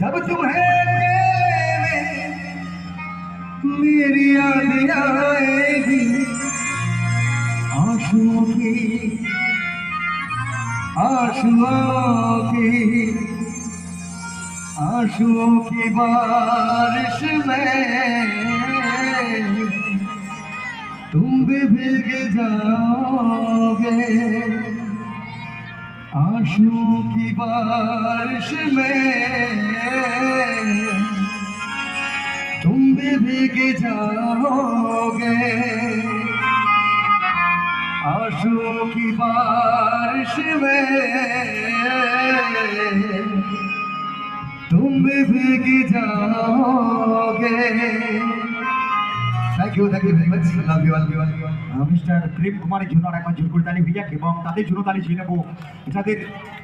जब तुम्हें मेरी याद आएगी, आंसुओं की आंसुओं की आंसुओं की बारिश में तुम भी भीग जाओगे। आंसुओं की बारिश में तुम भी भीग जाओगे आंसुओं की बारिश में तुम भी भीग जाओगे Thank you, thank you very much. Love you all. Love you all. Uh, Mr. Prem Kumar Junor, I'm a Junor Tani Vijay. Kebab, Tati Junor Tani Jinabu. It's a